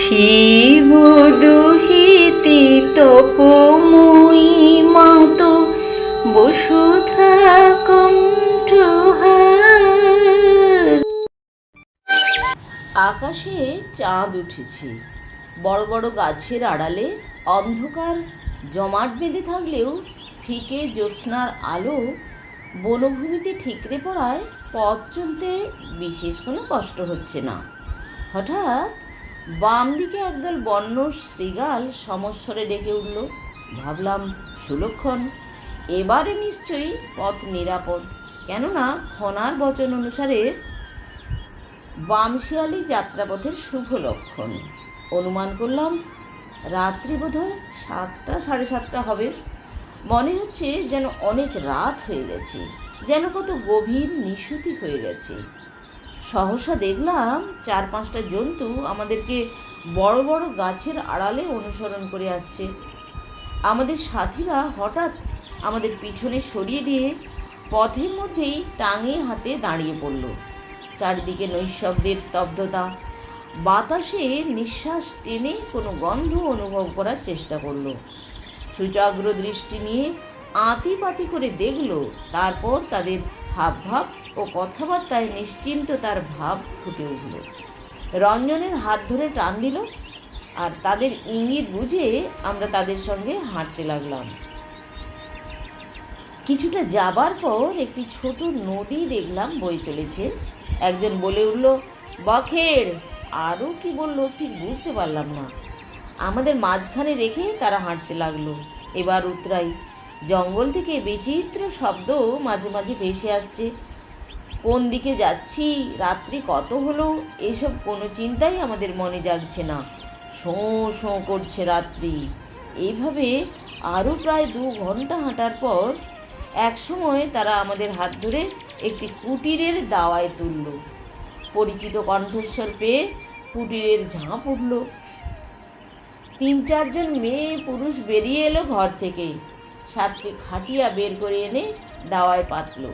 শিব দুহিতে তপময়ী মাত, বসুধা কণ্ঠহার। আকাশে চাঁদ উঠেছে, বড় বড় গাছের আড়ালে অন্ধকার, জমাট বেঁধে থাকলেও ফিকে জ্যোৎস্নার আলো, বনভূমিতে ঠিকরে পড়ায় পথ চলতে বিশেষ কোনো কষ্ট হচ্ছে না। হঠাৎ বাম দিকে একদল বন্য শৃগাল সমস্বরে ডেকে উঠল। ভাবলাম, সুলক্ষণ, এবারে নিশ্চয়ই পথ নিরাপদ। কেননা খনার বচন অনুসারে বামশিয়ালি যাত্রাপথের শুভ লক্ষণ। অনুমান করলাম, রাত্রি বোধহয় সাতটা, সাড়ে সাতটা হবে। মনে হচ্ছে যেন অনেক রাত হয়ে গেছে, যেন কত গভীর নিশুতি হয়ে গেছে। সহসা দেখলাম চার পাঁচটা জন্তু আমাদেরকে বড় বড় গাছের আড়ালে অনুসরণ করে আসছে। আমাদের সাথীরা হঠাৎ আমাদের পিছনে সরিয়ে দিয়ে পথের মধ্যেই টাঙে হাতে দাঁড়িয়ে পড়ল। চারিদিকে নৈশব্দের স্তব্ধতা, বাতাসে নিঃশ্বাস টেনে কোনো গন্ধ অনুভব করার চেষ্টা করল। সুচাগ্র দৃষ্টি নিয়ে আঁতি পাতি করে দেখল, তারপর তাদের হাবভাব ও কথাবার্তায় নিশ্চিন্ত তার ভাব ফুটে উঠল। রঞ্জনের হাত ধরে টান দিল আর তাদের ইঙ্গিত বুঝে আমরা তাদের সঙ্গে হাঁটতে লাগলাম। কিছুটা যাবার পর একটি ছোট নদী দেখলাম বয়ে চলেছে। একজন বলে উঠল, বখের। আরও কি বলল ঠিক বুঝতে পারলাম না। আমাদের মাঝখানে রেখে তারা হাঁটতে লাগল। এবার উতরাই। জঙ্গল থেকে বিচিত্র শব্দ মাঝে মাঝে ভেসে আসছে। কোন দিকে যাচ্ছি, রাত্রি কত হলো, এসব কোনো চিন্তাই আমাদের মনে জাগছে না। শোঁ শোঁ করছে রাত্রি। এইভাবে আরও প্রায় দু ঘণ্টা হাঁটার পর এক সময় তারা আমাদের হাত ধরে একটি কুটিরের দাওয়ায় তুলল। পরিচিত কণ্ঠস্বর পেয়ে কুটিরের ঝাঁপ উঠল। তিন চারজন মেয়ে পুরুষ বেরিয়ে এলো ঘর থেকে। সাতটি খাটিয়া বের করে এনে দাওয়ায় পাতল।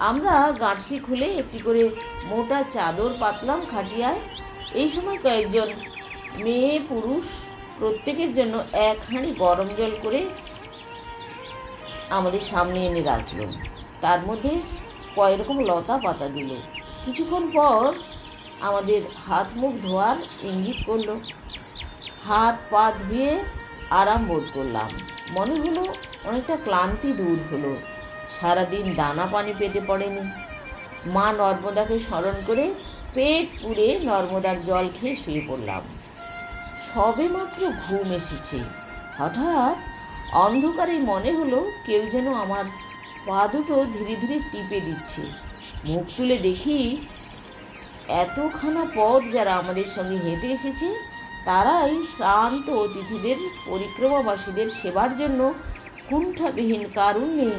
আমরা গাঁটটি খুলে একটি করে মোটা চাদর পাতলাম খাটিয়ায়। এই সময় কয়েকজন মেয়ে পুরুষ প্রত্যেকের জন্য এক হাঁড়ি গরম জল করে আমাদের সামনে এনে রাখল। তার মধ্যে কয় রকম লতা পাতা দিল। কিছুক্ষণ পর আমাদের হাত মুখ ধোয়ার ইঙ্গিত করল। হাত পা ধুয়ে আরাম বোধ করলাম। মনে হলো অনেকটা ক্লান্তি দূর হলো। সারাদিন দানা পানি পেটে পড়েনি। মা নর্মদাকে স্মরণ করে পেট পুড়ে নর্মদার জল খেয়ে শুয়ে পড়লাম। সবে মাত্র ঘুম এসেছে। হঠাৎ অন্ধকারে মনে হলো কেউ যেন আমার পা দুটো ধীরে ধীরে টিপে দিচ্ছে। মুখ তুলে দেখি এতখানা পথ যারা আমাদের সঙ্গে হেঁটে এসেছে, তারাই শ্রান্ত অতিথিদের, পরিক্রমাবাসীদের সেবার জন্য কুণ্ঠাবিহীন কারুণ্যে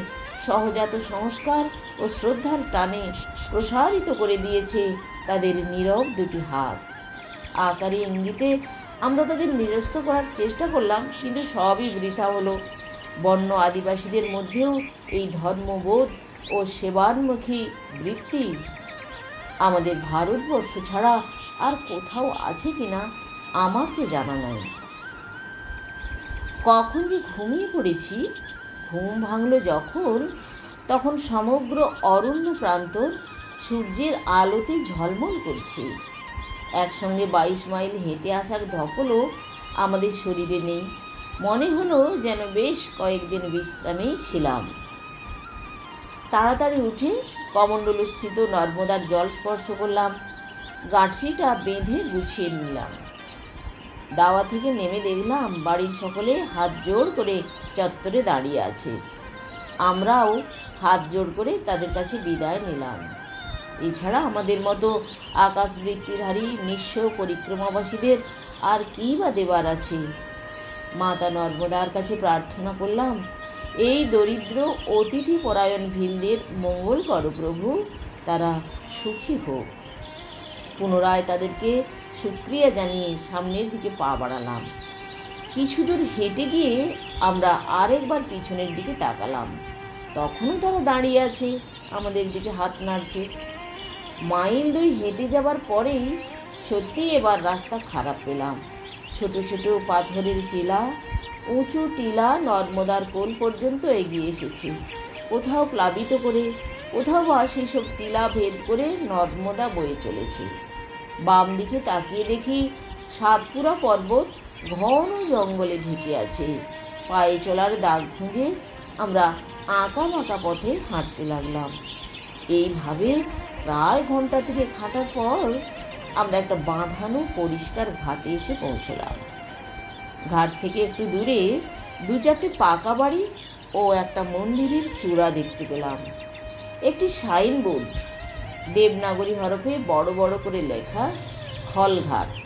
সহজাত সংস্কার ও শ্রদ্ধার টানে প্রসারিত করে দিয়েছে তাদের নীরব দুটি হাত। আকারে ইঙ্গিতে আমরা তাদের নিরস্ত করার চেষ্টা করলাম, কিন্তু সবই বৃথা হলো। বন্য আদিবাসীদের মধ্যেও এই ধর্মবোধ ও সেবান্মুখী বৃত্তি। আমাদের ভারতবর্ষ ছাড়া আর কোথাও আছে কিনা আমার তো জানা নাই। কখন যে ঘুমিয়ে পড়েছি ঘুম ভাঙলো যখন, তখন সমগ্র অরণ্য প্রান্তর সূর্যের আলোতে ঝলমল করছে। একসঙ্গে বাইশ মাইল হেঁটে আসার ধকলও আমাদের শরীরে নেই। মনে হলো যেন বেশ কয়েকদিন বিশ্রামেই ছিলাম। তাড়াতাড়ি উঠে কমণ্ডলস্থিত নর্মদার জল স্পর্শ করলাম। গাঁঠরিটা বেঁধে গুছিয়ে নিলাম। দাওয়া থেকে নেমে দেখলাম বাড়ির সকলে হাত জোর করে চত্বরে দাঁড়িয়ে আছে। আমরাও হাত জোড় করে তাদের কাছে বিদায় নিলাম। এছাড়া আমাদের মতো আকাশ আকাশবৃত্তিধারী নিঃস্ব পরিক্রমাবাসীদের আর কী বা দেবার আছে? মাতা নর্মদার কাছে প্রার্থনা করলাম, এই দরিদ্র অতিথি পরায়ণ ভিলদের মঙ্গল কর প্রভু, তারা সুখী হোক। পুনরায় তাদেরকে সুক্রিয়া জানিয়ে সামনের দিকে পা বাড়ালাম। কিছু দূর হেঁটে গিয়ে আমরা আরেকবার পিছনের দিকে তাকালাম। তখনও তারা দাঁড়িয়ে আছে, আমাদের দিকে হাত নাড়ছে। মাইল দুই হেঁটে যাবার পরেই সত্যি এবার রাস্তা খারাপ পেলাম। ছোট ছোট পাথরের টিলা, উঁচু টিলা নর্মদার কোল পর্যন্ত এগিয়ে এসেছে। কোথাও প্লাবিত করে, কোথাও বা সেসব টিলা ভেদ করে নর্মদা বয়ে চলেছে। বাম দিকে তাকিয়ে দেখি সাতপুরা পর্বত ঘন জঙ্গলে ঢেকে আছে। পায়ে চলার দাগ খুঁজে আমরা আঁকা মাকা পথে হাঁটতে লাগলাম। এইভাবে প্রায় ঘণ্টা থেকে হাঁটার পর আমরা একটা বাঁধানো পরিষ্কার ঘাটে এসে পৌঁছলাম। ঘাট থেকে একটু দূরে দু চারটে পাকা বাড়ি ও একটা মন্দিরের চূড়া দেখতে পেলাম। একটি সাইনবোর্ড। দেবনাগরী হরফে বড় বড় করে লেখা হলঘাট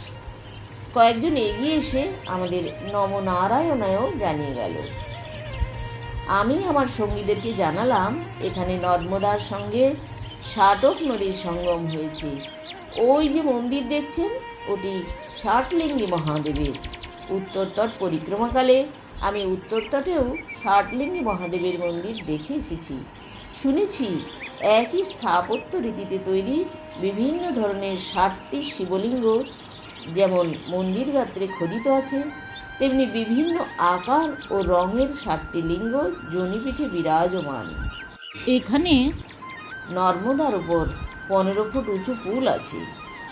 কয়েকজন এগিয়ে এসে আমাদের নমনারায়ণায়ও জানিয়ে গেল। আমি আমার সঙ্গীদেরকে জানালাম, এখানে নর্মদার সঙ্গে ষাটক নদীর সঙ্গম হয়েছে। ওই যে মন্দির দেখছেন, ওটি ষাটলিঙ্গী মহাদেবের। উত্তরতট পরিক্রমাকালে আমি উত্তরতটেও ষাটলিঙ্গী মহাদেবের মন্দির দেখে এসেছি। শুনেছি একই স্থাপত্য রীতিতে তৈরি বিভিন্ন ধরনের ষাটটি শিবলিঙ্গ যেমন মন্দির গাত্রে খোদিত আছে, তেমনি বিভিন্ন আকার ও রঙের সাতটি লিঙ্গ জনিপীঠে বিরাজমান। এখানে নর্মদার ওপর পনেরো ফুট উঁচু পুল আছে।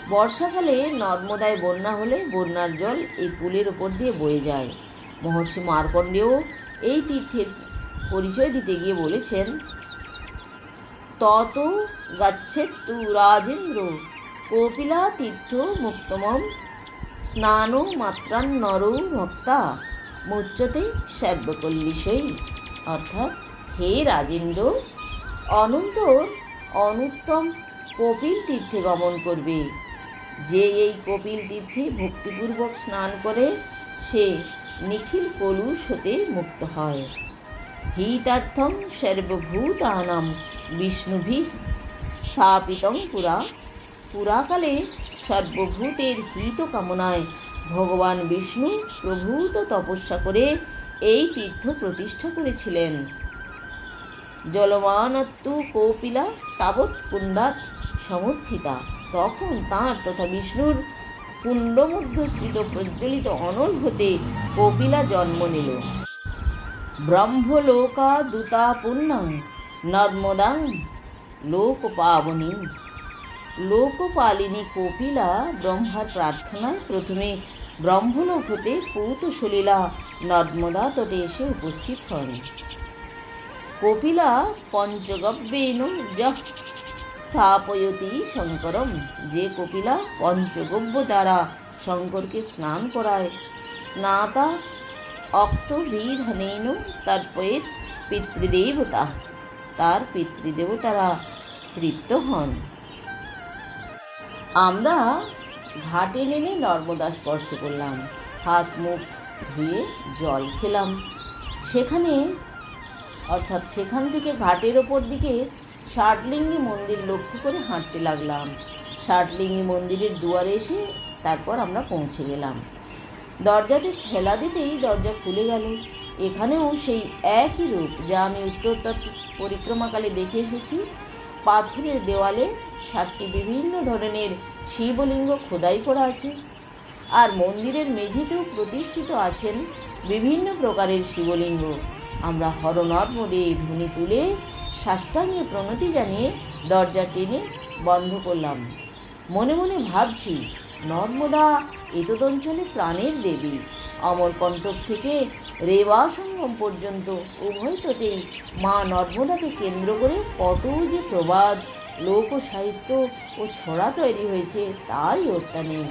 বর্ষাকালে নর্মদায় বন্যা হলে বন্যার জল এই পুলের ওপর দিয়ে বয়ে যায়। মহর্ষি মার্কণ্ডেয় এই তীর্থের পরিচয় দিতে গিয়ে বলেছেন, তত গচ্ছেত্তু রাজেন্দ্র, কপিলা তীর্থ মুক্তমম স্নান মাত্রান্নর ভক্তা, মুচ্যতে সর্বকল্লিশই অর্থাৎ, হে রাজেন্দ্র অনন্তর অনুত্তম কপিল তীর্থে গমন করবে। যে এই কপিল তীর্থে ভক্তিপূর্বক স্নান করে, সে নিখিল কলুষ হতে মুক্ত হয়। হিতার্থং সর্বভূতানাম বিষ্ণুভি স্থাপিতং পুরা। পুরাকালে সর্বভূতের হিত কামনায় ভগবান বিষ্ণু প্রভূত তপস্যা করে এই তীর্থ প্রতিষ্ঠা করেছিলেন। জলমানত্তু কৌপিলা তাবৎ কুণ্ডাত সমর্থিতা। তখন তাঁর তথা বিষ্ণুর কুণ্ডমধ্যস্থিত প্রজ্বলিত অনল হতে কপিলা জন্ম নিল। ব্রহ্মলোকা দূতা পুণ্যাং নর্মদাং লোকপাবনী লোকপালিনী কপিলা ব্রহ্মার প্রার্থনায় প্রথমে ব্রহ্মলোক হতে পৌত সলীলা নর্মদা তটে এসে উপস্থিত হন। কপিলা পঞ্চগব্যেন যহ স্থাপয়তি শঙ্করম। যে কপিলা পঞ্চগব্য দ্বারা শঙ্করকে স্নান করায়, স্নাতা অক্তবিধানেন তর্পয়েত পিতৃদেবতা। তার পিতৃদেবতারা তৃপ্ত হন। আমরা ঘাটে নেমে নর্মদা স্পর্শ করলাম। হাত মুখ ধুয়ে জল খেলাম। সেখানে, অর্থাৎ সেখান থেকে ঘাটের ওপর দিকে ষাটলিঙ্গি মন্দির লক্ষ্য করে হাঁটতে লাগলাম। ষাটলিঙ্গি মন্দিরের দুয়ারে এসে তারপর আমরা পৌঁছে গেলাম। দরজাতে ঠেলা দিতেই দরজা খুলে গেল। এখানেও সেই একই রূপ যা আমি উত্তর তট পরিক্রমাকালে দেখে এসেছি। পাথরের দেওয়ালে সাতটি বিভিন্ন ধরনের শিবলিঙ্গ খোদাই করা আছে। আর মন্দিরের মেঝেতেও প্রতিষ্ঠিত আছেন বিভিন্ন প্রকারের শিবলিঙ্গ। আমরা হরনর্মদে ধ্বনি তুলে সাষ্টাঙ্গে প্রণতি জানিয়ে দরজা টেনে বন্ধ করলাম। মনে মনে ভাবছি, নর্মদা এতদঞ্চলে প্রাণের দেবী। অমরকণ্টক থেকে রেবা সঙ্গম পর্যন্ত উভয় তটেই মা নর্মদাকে কেন্দ্র করে কত যে প্রবাদ লোক সাহিত্য ও ছড়া তৈরি হয়েছে তারই নেই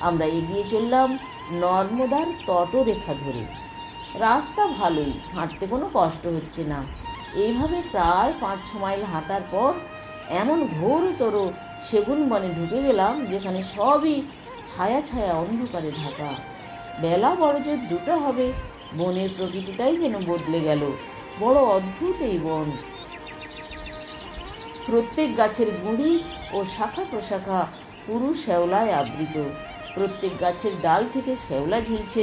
আমরা এগিয়ে চললাম নর্মদার তটরেখা ধরে। রাস্তা ভালোই, হাঁটতে কোনো কষ্ট হচ্ছে না। এইভাবে প্রায় পাঁচ ছ মাইল হাঁটার পর এমন ঘোরতর সেগুন বনে ঢুকে গেলাম যেখানে সবই ছায়া ছায়া অন্ধকারে ঢাকা। বেলা বড় জোর দুটো হবে, বনের প্রকৃতিটাই যেন বদলে গেল। বড় অদ্ভুত এই বন। প্রত্যেক গাছের গুঁড়ি ও শাখা প্রশাখা পুরু শ্যাওলায় আবৃত। প্রত্যেক গাছের ডাল থেকে শ্যাওলা ঝুলছে।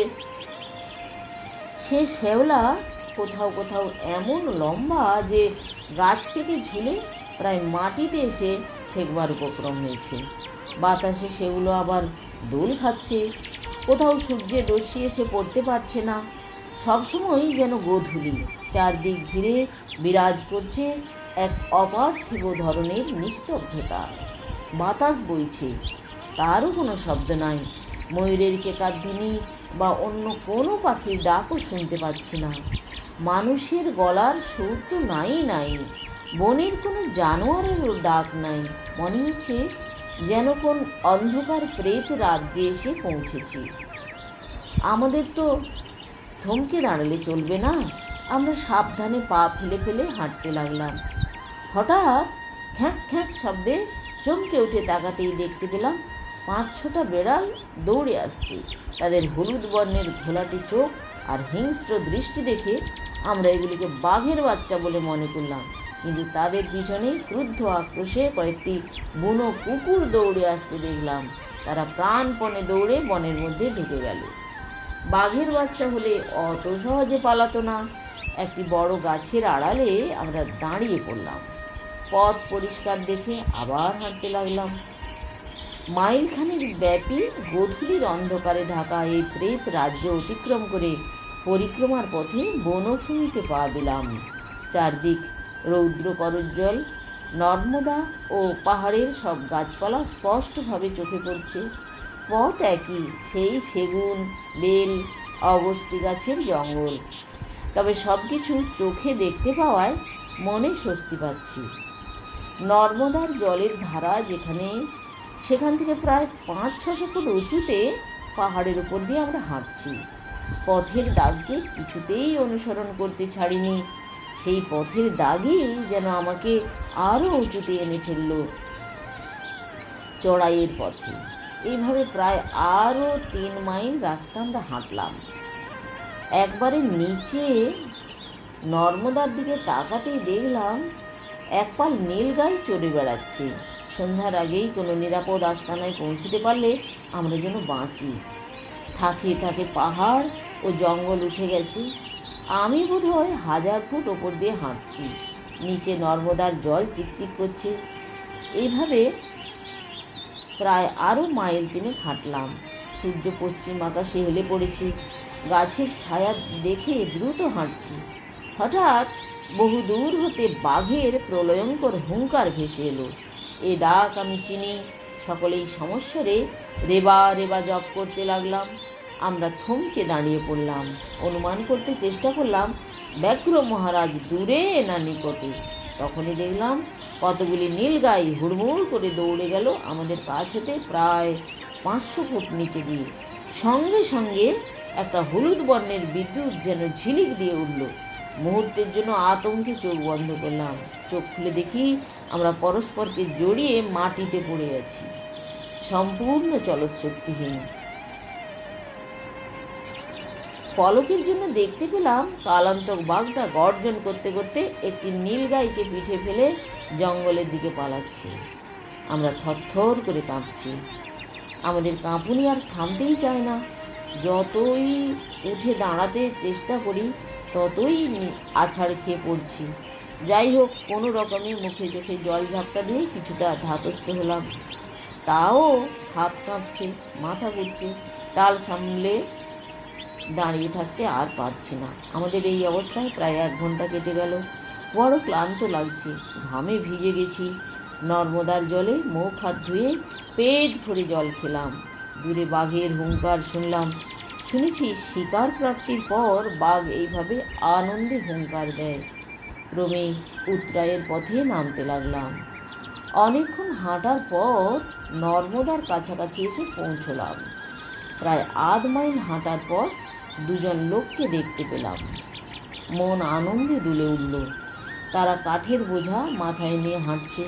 সে শ্যাওলা কোথাও কোথাও এমন লম্বা যে গাছ থেকে ঝুলে প্রায় মাটিতে এসে ঠেকবার উপক্রম হয়েছে। বাতাসে সেগুলো আবার দোল খাচ্ছে। কোথাও সূর্যের রশ্মি এসে পড়তে পারছে না। সবসময়ই যেন গোধূলি, চারদিক ঘিরে বিরাজ করছে এক অপার্থিব ধরনের নিস্তব্ধতা। বাতাস বইছে। তারও কোনো শব্দ নাই। ময়ূরের কেকাধ্বনি বা অন্য কোনো পাখির ডাকও শুনতে পাচ্ছি না। মানুষের গলার সুর তো নাই নাই। বনের কোনো জানোয়ারেরও ডাক নাই। মনে হচ্ছে যেন কোন অন্ধকার প্রেত রাজ্যে এসে পৌঁছেছি। আমাদের তো থমকে দাঁড়ালে চলবে না। আমরা সাবধানে পা ফেলে ফেলে হাঁটতে লাগলাম। হঠাৎ খ্যাঁক খ্যাঁক শব্দে চমকে উঠে তাকাতেই দেখতে পেলাম পাঁচ ছটা বেড়াল দৌড়ে আসছে। তাদের হলুদ বর্ণের ঘোলাটে চোখ আর হিংস্র দৃষ্টি দেখে আমরা এগুলিকে বাঘের বাচ্চা বলে মনে করলাম। কিন্তু তাদের পিছনে ক্রুদ্ধ আক্রোশে কয়েকটি বুনো কুকুর দৌড়ে আসতে দেখলাম। তারা প্রাণপণে দৌড়ে বনের মধ্যে ঢুকে গেল। বাঘের বাচ্চা হলে অত সহজে পালাতো না। একটি বড় গাছের আড়ালে আমরা দাঁড়িয়ে পড়লাম। পথ পরিষ্কার দেখে আবার হাঁটতে লাগলাম। মাইলখানেক ব্যাপী গধূলির অন্ধকারে ঢাকা এই প্রেত রাজ্য অতিক্রম করে পরিক্রমার পথে বনভূমিতে পা দিলাম। চারদিক রৌদ্র করজ্জ্বল নর্মদা ও পাহাড়ের সব গাছপালা স্পষ্টভাবে চোখে পড়ছে। পথ একই, সেই সেগুন, বেল, অগস্তি গাছের জঙ্গল। তবে সব কিছু চোখে দেখতে পাওয়ায় মনে স্বস্তি পাচ্ছি। নর্মদার জলের ধারা যেখানে, সেখান থেকে প্রায় পাঁচ ছশো ফুট উঁচুতে পাহাড়ের উপর দিয়ে আমরা হাঁটছি। পথের দাগকে কিছুতেই অনুসরণ করতে ছাড়িনি। সেই পথের দাগই যেন আমাকে আরও উঁচুতে এনে ফেলল। চড়াইয়ের পথে। এইভাবে প্রায় আরও তিন মাইল রাস্তা আমরা হাঁটলাম। একবারে নিচে নর্মদার দিকে তাকাতেই দেখলাম এক পাল নীলগাই চড়ে বেড়াচ্ছে। সন্ধ্যার আগেই কোনো নিরাপদ আস্তানায় পৌঁছতে পারলে আমরা যেন বাঁচি। থাকে থাকে পাহাড় ও জঙ্গল উঠে গেছে। আমি বোধ হয় হাজার ফুট ওপর দিয়ে হাঁটছি। নিচে নর্মদার জল চিকচিক করছে। এইভাবে প্রায় আরও মাইল তিনে হাঁটলাম। সূর্য পশ্চিম আকাশে হেলে পড়েছে। গাছের ছায়া দেখে দ্রুত হাঁটছি। হঠাৎ বহু দূর হতে বাঘের প্রলয়ঙ্কর হুঙ্কার ভেসে এলো। এ ডাক আমি চিনি, সকলেই সমস্বরে রেবা রেবা জপ করতে লাগলাম। আমরা থমকে দাঁড়িয়ে পড়লাম, অনুমান করতে চেষ্টা করলাম, ব্যাঘ্র মহারাজ দূরে না নিকটে। তখনই দেখলাম কতগুলি নীলগাই হুড়মুড় করে দৌড়ে গেল আমাদের কাছ হতে প্রায় পাঁচশো ফুট নিচে দিয়ে সঙ্গে সঙ্গে একটা হলুদ বর্ণের বিদ্যুৎ যেন ঝিলিক দিয়ে উঠল। মুহূর্তের জন্য আতঙ্কে চোখ বন্ধ করলাম। চোখ খুলে দেখি আমরা পরস্পরকে জড়িয়ে মাটিতে পড়ে আছি। সম্পূর্ণ চলৎশক্তিহীন পলকের জন্য দেখতে পেলাম কালান্তক বাঘটা গর্জন করতে করতে একটি নীলগাইকে পিঠে ফেলে জঙ্গলের দিকে পালাচ্ছে। আমরা থরথর করে কাঁপছি। আমাদের কাঁপুনি আর থামতেই চায় না। যতই উঠে দাঁড়াতে চেষ্টা করি ততই আছাড় খেয়ে পড়ছি। যাই হোক কোনো রকমে মুখে চোখে জল ঝাপটা দিয়ে কিছুটা ধাতস্থ হলাম। তাও হাত কাঁপছে, মাথা ঘুরছে, টাল সামলে দাঁড়িয়ে থাকতে আর পারছি না। আমাদের এই অবস্থায় প্রায় এক ঘণ্টা কেটে গেল। বড় ক্লান্ত লাগছে। ঘামে ভিজে গেছি। নর্মদার জলে মুখ হাত ধুয়ে পেট ভরে জল খেলাম। দূরে বাঘের হুঙ্কার শুনলাম। শুনেছি শিকার প্রাপ্তির পর বাঘ এইভাবে আনন্দে হুঙ্কার দেয়। ক্রমে উত্তরায়ের পথে নামতে লাগলাম। অনেকক্ষণ হাঁটার পর নর্মদার কাছাকাছি এসে পৌঁছলাম। প্রায় আধ মাইল হাঁটার পর দুজন লোককে দেখতে পেলাম। মন আনন্দে দুলে উঠল। তারা কাঠের বোঝা মাথায় নিয়ে হাঁটছে।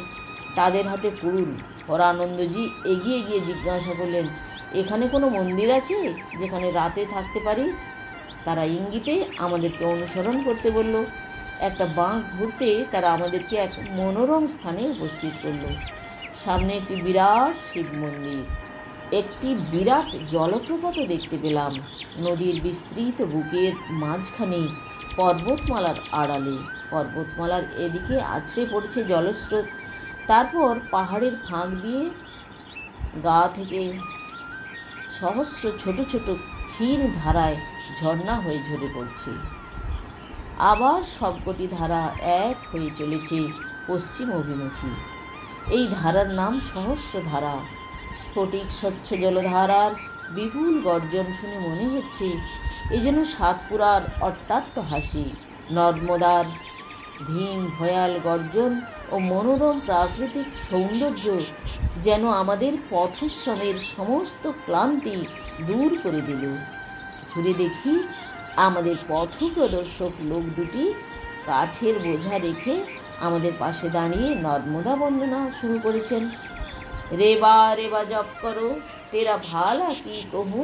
তাদের হাতে কুড়ুল। হরানন্দজি এগিয়ে গিয়ে জিজ্ঞাসা করলেন এখানে কোনো মন্দির আছে যেখানে রাতে থাকতে পারি? তারা ইঙ্গিতে আমাদেরকে অনুসরণ করতে বলল। একটা বাঁক ঘুরতে তারা আমাদেরকে এক মনোরম স্থানে উপস্থিত করল। সামনে একটি বিরাট শিব মন্দির। একটি বিরাট জলপ্রপাতও দেখতে পেলাম। নদীর বিস্তৃত বুকের মাঝখানে পর্বতমালার আড়ালে। পর্বতমালার এদিকে আছড়ে পড়ছে জলস্রোত। তারপর পাহাড়ের ফাঁক দিয়ে গা থেকে সহস্র ছোট ছোট ক্ষীণ ধারায় ঝর্ণা হয়ে ঝরে পড়ছে। আবার সবকটি ধারা এক হয়ে চলেছে পশ্চিম অভিমুখী। এই ধারার নাম সহস্র ধারা। স্ফটিক স্বচ্ছ জলধারার বিপুল গর্জন শুনে মনে হচ্ছে এ যেন সাতপুরার অট্টাট্ট হাসি, নর্মদার ভীম, ভয়াল গর্জন ও মনোরম প্রাকৃতিক সৌন্দর্য যেন আমাদের পথশ্রমের সমস্ত ক্লান্তি দূর করে দিল। ঘুরে দেখি আমাদের পথ প্রদর্শক লোক দুটি কাঠের বোঝা রেখে আমাদের পাশে দাঁড়িয়ে নর্মদা বন্দনা শুরু করেছেন। রেবা রেবা, জপ করো, তেরা ভালা কি কহু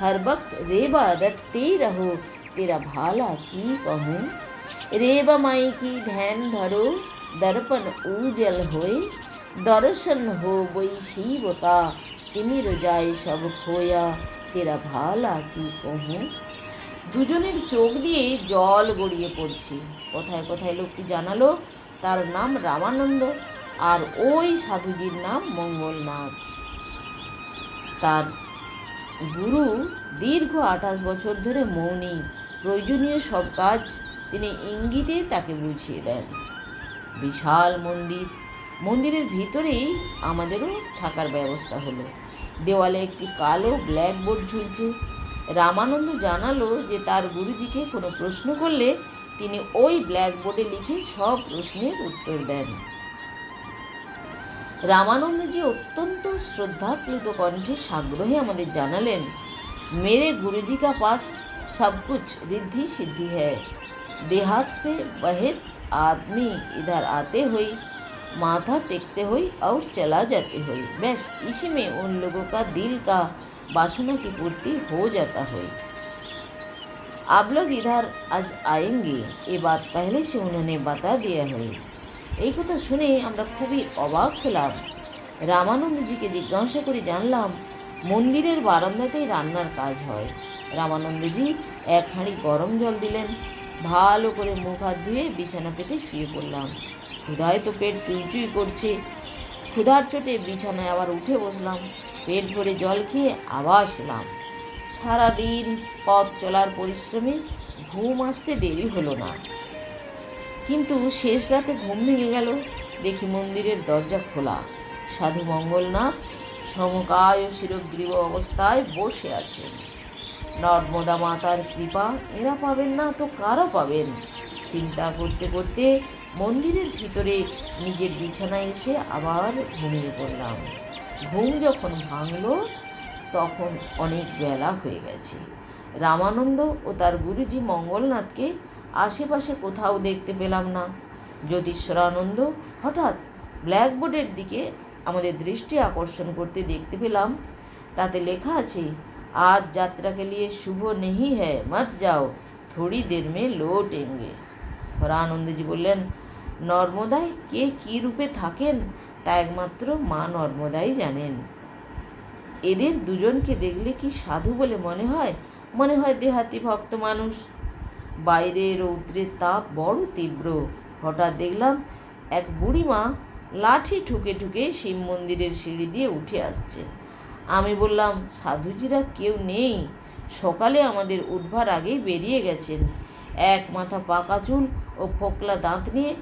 হর বক্ত রেবা রটতে রহো, তেরা ভালা কি कहूँ રેવામાઈ કી ધ્યાન ધરો દર્પણ ઉજલ હોય દર્શન હો વૈ શિવકા તિમિર જાય সব খোয়া, তেরা ভালা কি কহু। দুজনের চোখ দিয়ে জল গড়িয়ে পড়ছে। কোথায় কোথায় লোকটি জানালো, তার নাম রামানন্দ, আর ওই সাধুজির নাম মঙ্গলনাথ। তার গুরু দীর্ঘ আঠাশ বছর ধরে মৌনি, প্রয়োজনীয় সব কাজ তিনি ইঙ্গিতে তাকে বুঝিয়ে দেন। বিশাল মন্দির। মন্দিরের ভিতরেই আমাদেরও থাকার ব্যবস্থা হলো। দেওয়ালে একটি কালো ব্ল্যাকবোর্ড ঝুলছে। রামানন্দ জানালো যে তার গুরুজিকে কোনো প্রশ্ন করলে তিনি ওই ব্ল্যাকবোর্ডে লিখে সব প্রশ্নের উত্তর দেন। রামানন্দজি অত্যন্ত শ্রদ্ধাপ্লুত কণ্ঠে সাগ্রহে আমাদের জানালেন, মেরে গুরুজি কা পাস সব কুছ রিদ্ধি সিদ্ধি হ্যায়। देहात से बहुत आदमी इधर आते हुए माथा टेकते हुए और चला जाते हुए बस इसी में उन लोगों का दिल का वासना की पूर्ति हो जाता है आप लोग इधर आज आएंगे ये बात पहले से उन्होंने बता दिया है এই কথা শুনে আমরা খুবই অবাক হলাম রামানন্দজিকে জিজ্ঞাসা করে জানলাম মন্দিরের বারান্দাতেই রান্নার কাজ হয় রামানন্দজি এক হাঁড়ি গরম জল দিলেন ভালো করে মুখ হাত ধুয়ে বিছানা পেতে শুয়ে পড়লাম। ক্ষুধায় তো পেট চুই চুই করছে। ক্ষুধার চোটে বিছানায় আবার উঠে বসলাম। পেট ভরে জল খেয়ে আবার শুলাম। সারাদিন পথ চলার পরিশ্রমে ঘুম আসতে দেরি হলো না। কিন্তু শেষ রাতে ঘুম ভেঙে গেল। দেখি মন্দিরের দরজা খোলা। সাধু মঙ্গলনাথ সমকায় ও শিরগ্রীব অবস্থায় বসে আছেন। নর্মদা মাতার কৃপা এরা পাবেন না তো কারা পাবেন? চিন্তা করতে করতে মন্দিরের ভিতরে নিজের বিছানায় এসে আবার ঘুমিয়ে পড়লাম। ঘুম যখন ভাঙলো, তখন অনেক বেলা হয়ে গেছে। রামানন্দ ও তার গুরুজি মঙ্গলনাথকে আশেপাশে কোথাও দেখতে পেলাম না। জ্যোতিষ্বরানন্দ হঠাৎ ব্ল্যাকবোর্ডের দিকে আমাদের দৃষ্টি আকর্ষণ করতে দেখতে পেলাম। তাতে লেখা আছে আজ যাত্রা के लिए শুভ नहीं है मत যাও থোড়ি দের মে লৌটেঙ্গে হরানন্দজি বললেন নর্মদায় কে কী রূপে থাকেন তা একমাত্র মা নর্মদাই জানেন এদের দুজনকে দেখলে কি সাধু বলে মনে হয় মনে হয় দেহাতি ভক্ত মানুষ বাইরে রৌদ্রের তাপ বড় তীব্র হঠাৎ দেখলাম এক বুড়িমা লাঠি ঠুকে ঠুকে শিব মন্দিরের সিঁড়ি দিয়ে উঠে আসছে আমি বললাম, সাধুজিরা কেউ নেই। সকালে আমাদের উঠবার আগেই বেরিয়ে গেছেন। এক মাথা পাকা চুল ও ফোকলা দাঁত নিয়ে